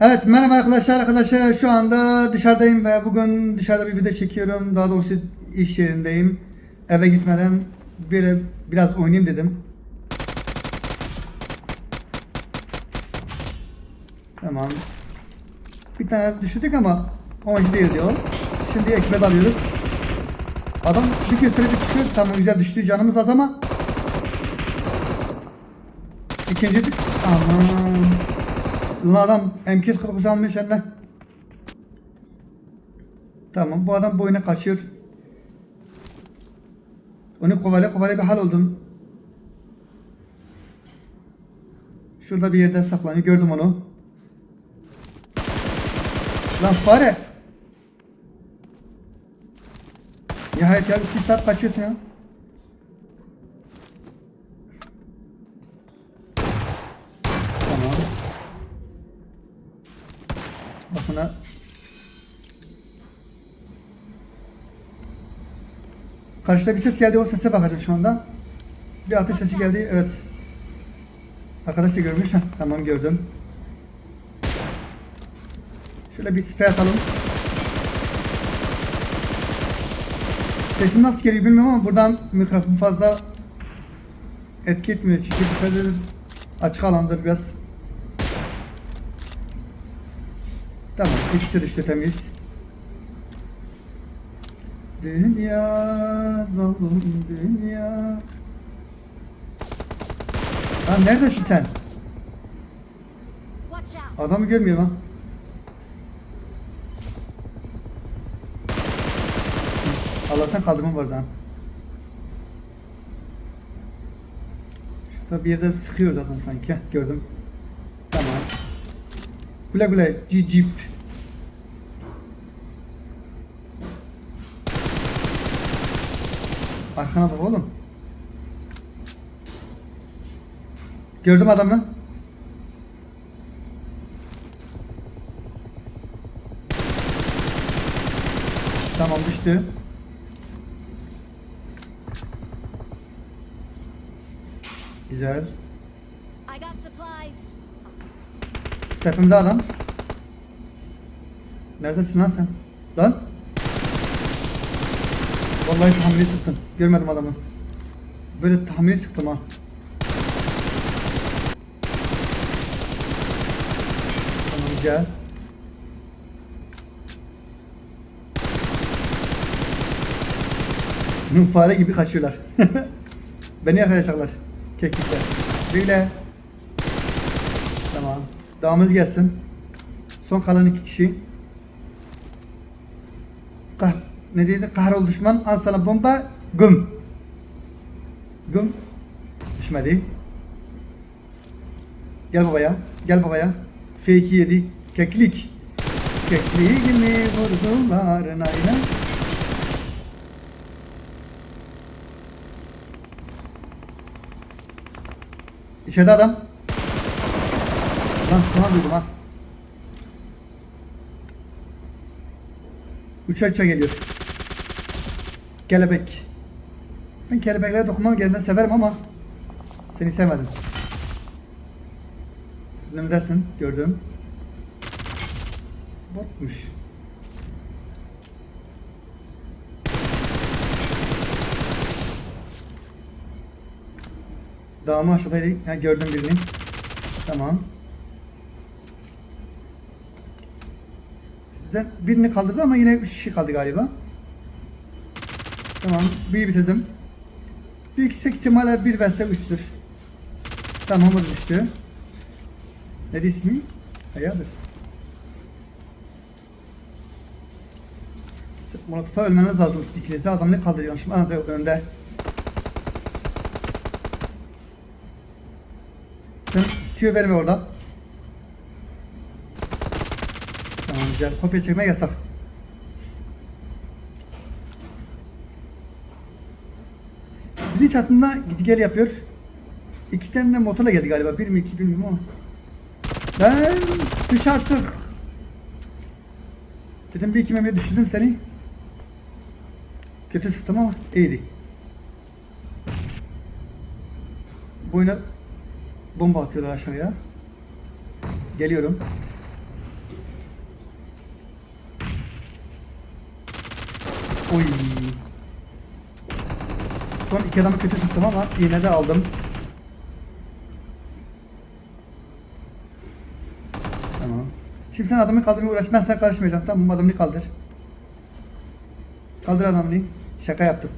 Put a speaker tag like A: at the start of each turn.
A: Evet merhaba arkadaşlar. Arkadaşlar şu anda dışarıdayım ve bugün dışarıda bir video çekiyorum. Daha doğrusu iş yerindeyim. Eve gitmeden bir, biraz oynayayım dedim. Tamam. Bir tane düşürdük ama oyuncu değil diyor. Şimdi ekibe alıyoruz Adam bir gösteri bir çıkıyor. Tamam güzel düştü. Canımız az ama. İkinci aman Lan adam M249 almış eline. Tamam bu adam boyuna kaçıyor. Onu kovalaya kovalaya bir hal oldum. Şurada bir yerde saklanıyor. Gördüm onu. Lan fare. Nihayet ya 2 saat kaçıyorsun ya. Tamam. Bak buna. Karşıda bir ses geldi o sese bakacağım şu anda. Bir ateş sesi geldi evet. Arkadaş da görmüş ha. Tamam gördüm. Şöyle bir sprey atalım. Sesim nasıl geliyor bilmiyorum ama buradan mikrofon fazla etki etmiyor. Çünkü dışarıda açık alandır biraz. Tamam ikisi düştü temiz. Dünya zalim dünya. Lan neredesin sen? Adamı görmüyorum ha. Allah'tan kaldırmam vardı ha. Şurada bir yerde sıkıyordu adam sanki. Gördüm. Güle güle cicip. Arkana bak oğlum. Gördüm adamı. Tamam düştü. Güzel.
B: I got supplies.
A: Tepemde adam. Neredesin lan sen? Lan? Vallahi tahmini sıktım. Görmedim adamı. Böyle tahmini sıktım ha. Tamam. Bunun fare gibi kaçıyorlar. Beni yakalayacaklar. Keklikler. Böyle. Dağımız gelsin. Son kalan iki kişi. Kah ne dedi? Kahrol düşman. Al sana bomba. Güm. Güm. Düşmedi. Gel babaya. Gel babaya. F2 yedi. Keklik. Kekliğimi vurdular nayla. İçeride adam. Lan sana duydum ha. Uça uça geliyor. Kelebek. Ben kelebeklere dokunmam geldiğinde severim ama seni sevmedim. Önümdesin gördüm. Botmuş. Dağımı aşağıdaydı. Ha, gördüm birini. Tamam. Birini kaldırdı ama yine 3 kişi kaldı galiba. Tamam. Bir bitirdim. Büyük ihtimalle 1 vs 3'tür. Tamam o düştü. Ne ismi? Hayırdır? Molotof'a ölmeniz lazım siz. Adam ne kaldırıyor? Şimdi adam da önde. Sen tüyo verme orada. Güzel. Kopya çekme yasak. Biri çatında gidi gel yapıyor. İki tane de motorla geldi galiba. Bir mi iki bilmiyorum ama. Ben düş artık. Dedim bir iki memle düşürdüm seni. Kötü sıktım ama iyiydi. Boyuna bomba atıyorlar aşağıya. Geliyorum. Oy. Son iki adamı kötü sıktım ama yine de aldım. Tamam. Şimdi sen adamı kaldırmaya uğraş. Ben sana karışmayacağım. Tamam adamını kaldır. Kaldır adamını. Şaka yaptım.